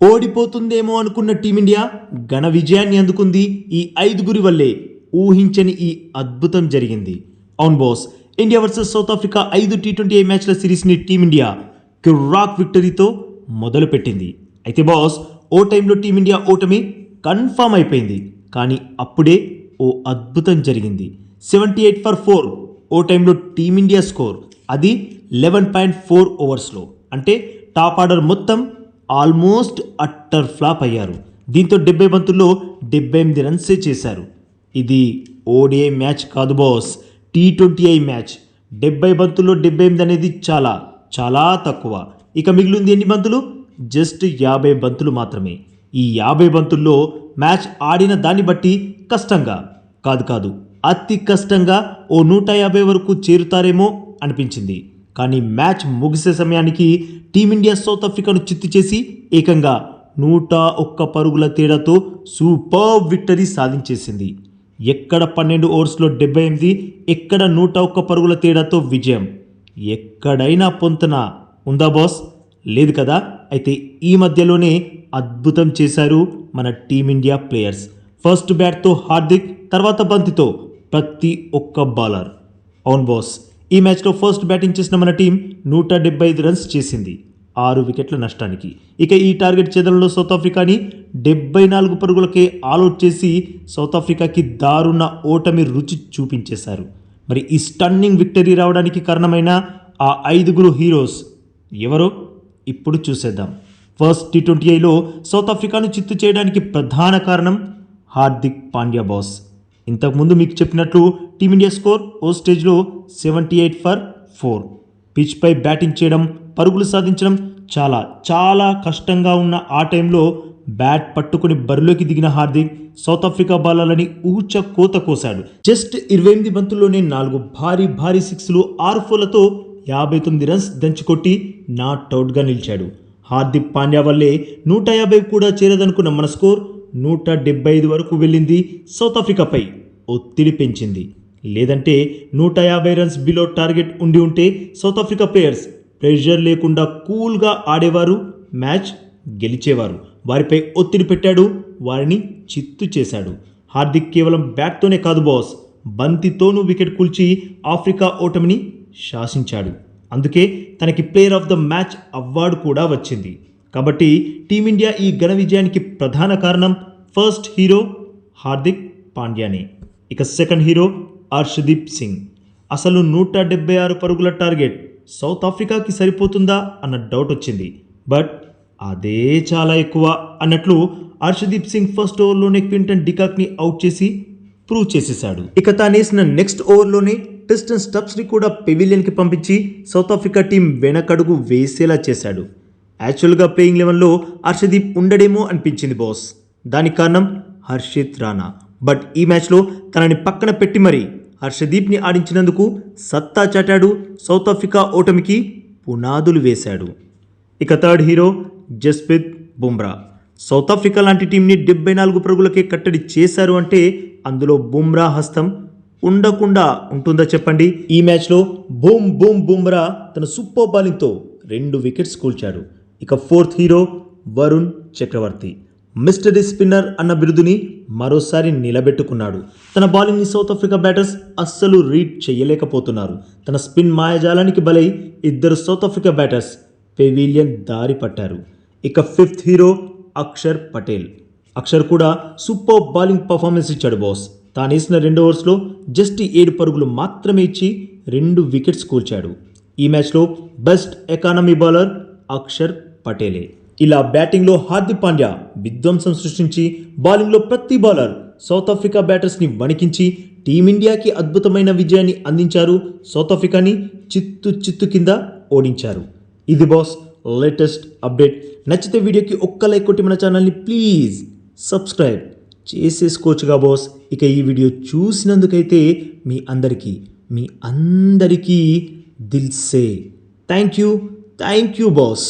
ఓడిపోతుందేమో అనుకున్న టీమిండియా ఘన విజయాన్ని అందుకుంది ఈ ఐదుగురి వల్లే. ఊహించని ఈ అద్భుతం జరిగింది. అవును boss India versus South Africa ఐదు టీ ట్వంటీ మ్యాచ్ల సిరీస్ని టీమిండియా కిర్రాక్ విక్టరీతో మొదలుపెట్టింది. అయితే బాస్ ఓ టైంలో టీమిండియా ఓటమి కన్ఫామ్ అయిపోయింది. కానీ అప్పుడే ఓ అద్భుతం జరిగింది. సెవెంటీ ఎయిట్ ఫర్ ఫోర్ ఓ టైంలో టీమిండియా స్కోర్. అది లెవెన్ పాయింట్ ఫోర్ ఓవర్స్లో. అంటే టాప్ ఆర్డర్ మొత్తం ఆల్మోస్ట్ అట్టర్ ఫ్లాప్ అయ్యారు. దీంతో డెబ్బై బంతుల్లో డెబ్బై ఎనిమిది రన్సే చేశారు. ఇది ఓడిఐ మ్యాచ్ కాదు boss. T twenty I match. డెబ్బై బంతుల్లో డెబ్బై ఎనిమిది అనేది చాలా చాలా తక్కువ. ఇక మిగిలింది ఎన్ని బంతులు? జస్ట్ యాభై బంతులు మాత్రమే. ఈ యాభై బంతుల్లో మ్యాచ్ ఆడిన దాన్ని బట్టి కష్టంగా కాదు కాదు అతి కష్టంగా ఓ నూట యాభై వరకు చేరుతారేమో అనిపించింది. కానీ మ్యాచ్ ముగిసే సమయానికి టీమిండియా సౌత్ ఆఫ్రికాను చిత్తు చేసి ఏకంగా నూట ఒక్క పరుగుల తేడాతో సూపర్ విక్టరీ సాధించేసింది. ఎక్కడ పన్నెండు ఓవర్స్లో డెబ్బై ఎనిమిది ఎక్కడ నూట ఒక్క పరుగుల తేడాతో విజయం. ఎక్కడైనా పొంతన ఉందా బాస్? లేదు కదా? అయితే ఈ మధ్యలోనే అద్భుతం చేశారు మన టీమిండియా ప్లేయర్స్. ఫస్ట్ బ్యాట్తో హార్దిక్ తర్వాత బంతితో ప్రతి ఒక్క బౌలర్. అవును బాస్ ఈ మ్యాచ్లో ఫస్ట్ బ్యాటింగ్ చేసిన మన టీం నూట డెబ్బై ఐదు రన్స్ చేసింది. ఆరు వికెట్ల నష్టానికి. ఇక ఈ టార్గెట్ ఛేదనలో సౌత్ ఆఫ్రికాని డెబ్బై నాలుగు పరుగులకే ఆల్అౌట్ చేసి సౌత్ ఆఫ్రికాకి దారుణ ఓటమి రుచి చూపించేశారు. మరి ఈ స్టన్నింగ్ విక్టరీ రావడానికి కారణమైన ఆ ఐదుగురు హీరోస్ ఎవరో ఇప్పుడు చూసేద్దాం. ఫస్ట్ టీ ట్వంటీ ఐలో సౌత్ ఆఫ్రికాను చిత్తు చేయడానికి ప్రధాన కారణం హార్దిక్ పాండ్యా బాస్. ఇంతకుముందు మీకు చెప్పినట్లు టీమిండియా స్కోర్ ఓ స్టేజ్లో సెవెంటీ ఎయిట్ ఫర్ ఫోర్. పిచ్పై బ్యాటింగ్ చేయడం పరుగులు సాధించడం చాలా చాలా కష్టంగా ఉన్న ఆ టైంలో బ్యాట్ పట్టుకుని బరిలోకి దిగిన హార్దిక్ సౌత్ ఆఫ్రికా బాలాలని ఊచ కోత కోశాడు. జస్ట్ ఇరవై ఎనిమిది బంతుల్లోనే నాలుగు భారీ భారీ సిక్స్లు ఆరు ఫోర్లతో యాభై తొమ్మిది రన్స్ దంచుకొట్టి నాట్అవుట్గా నిలిచాడు. హార్దిక్ పాండ్యా వల్లే నూట యాభై కూడా చేరదనుకున్న మన స్కోర్ నూట డెబ్బై ఐదు వరకు వెళ్ళింది సౌత్ ఆఫ్రికాపై. ఒత్తిడి పెంచింది. లేదంటే నూట యాభై రన్స్ బిలో టార్గెట్ ఉండి ఉంటే సౌత్ ఆఫ్రికా ప్లేయర్స్ ప్రెషర్ లేకుండా కూల్గా ఆడేవారు మ్యాచ్ గెలిచేవారు. వారిపై ఒత్తిడి పెట్టాడు వారిని చిత్తు చేశాడు. హార్దిక్ కేవలం బ్యాట్తోనే కాదు బాస్ బంతితోనూ వికెట్ కూల్చి ఆఫ్రికా ఓటమిని శాసించాడు. అందుకే తనకి player of the match award కూడా వచ్చింది. కాబట్టి టీమిండియా ఈ ఘన విజయానికి ప్రధాన కారణం ఫస్ట్ హీరో హార్దిక్ పాండ్యానే. ఇక సెకండ్ హీరో హర్షదీప్ సింగ్. అసలు నూట డెబ్బై ఆరు పరుగుల టార్గెట్ సౌత్ ఆఫ్రికాకి సరిపోతుందా అన్న డౌట్ వచ్చింది. బట్ అదే చాలా ఎక్కువ అన్నట్లు హర్షదీప్ సింగ్ ఫస్ట్ ఓవర్లోనే క్వింటన్ డికాక్ని అవుట్ చేసి ప్రూవ్ చేసేశాడు. ఇక తానేసిన నెక్స్ట్ ఓవర్లోనే టెస్టన్ స్టబ్స్ని కూడా పెవిలియన్కి పంపించి సౌత్ ఆఫ్రికా టీం వెనకడుగు వేసేలా చేశాడు. యాక్చువల్గా ప్లేయింగ్ లెవెన్లో హర్షదీప్ ఉండడేమో అనిపించింది బాస్ దానికి కారణం హర్షిత్ రాణా. బట్ ఈ మ్యాచ్లో తనని పక్కన పెట్టి మరీ హర్షదీప్ని ఆడించినందుకు సత్తా చాటాడు సౌత్ ఆఫ్రికా ఓటమికి పునాదులు వేశాడు. ఇక third hero Jasprit Bumrah. South Africa లాంటి టీంని డెబ్బై నాలుగు పరుగులకే కట్టడి చేశారు అంటే అందులో బుమ్రా హస్తం ఉండకుండా ఉంటుందా చెప్పండి? ఈ మ్యాచ్లో బూమ్ బూమ్ బుమ్రా తన సూపర్ బాలింగ్తో రెండు వికెట్స్ కూల్చాడు. ఇక fourth hero Varun Chakravarthy. Mystery spinner అన్న బిరుదుని మరోసారి నిలబెట్టుకున్నాడు. తన బౌలింగ్ని సౌత్ ఆఫ్రికా బ్యాటర్స్ అస్సలు రీడ్ చేయలేకపోతున్నారు తన స్పిన్ మాయాజాలానికి బలై ఇద్దరు సౌత్ ఆఫ్రికా బ్యాటర్స్ పెవిలియన్ దారి పట్టారు. ఇక ఫిఫ్త్ హీరో అక్షర్ పటేల్. అక్షర్ కూడా సూపర్ బౌలింగ్ పర్ఫార్మెన్స్ ఇచ్చాడు బాస్. తాను వేసిన రెండు ఓవర్స్లో జస్ట్ ఏడు పరుగులు మాత్రమే ఇచ్చి రెండు వికెట్స్ కూల్చాడు. ఈ మ్యాచ్లో బెస్ట్ ఎకానమీ బౌలర్ అక్షర్ పటేలే. ఇలా బ్యాటింగ్లో హార్దిక్ పాండ్యా విధ్వంసం సృష్టించి బౌలింగ్లో ప్రతి బౌలర్ సౌత్ ఆఫ్రికా బ్యాటర్స్ని వణికించి టీమిండియాకి అద్భుతమైన విజయాన్ని అందించారు సౌత్ ఆఫ్రికాని చిత్తు చిత్తు కింద ఓడించారు. ఇది బాస్ లేటెస్ట్ అప్డేట్. నచ్చితే వీడియోకి ఒక్క లైక్ కొట్టి మన ఛానల్ని ప్లీజ్ సబ్స్క్రైబ్ చేసేసుకోవచ్చుగా బాస్. ఇక ఈ వీడియో చూసినందుకైతే మీ అందరికీ మీ అందరికీ దిల్సే thank you thank you boss.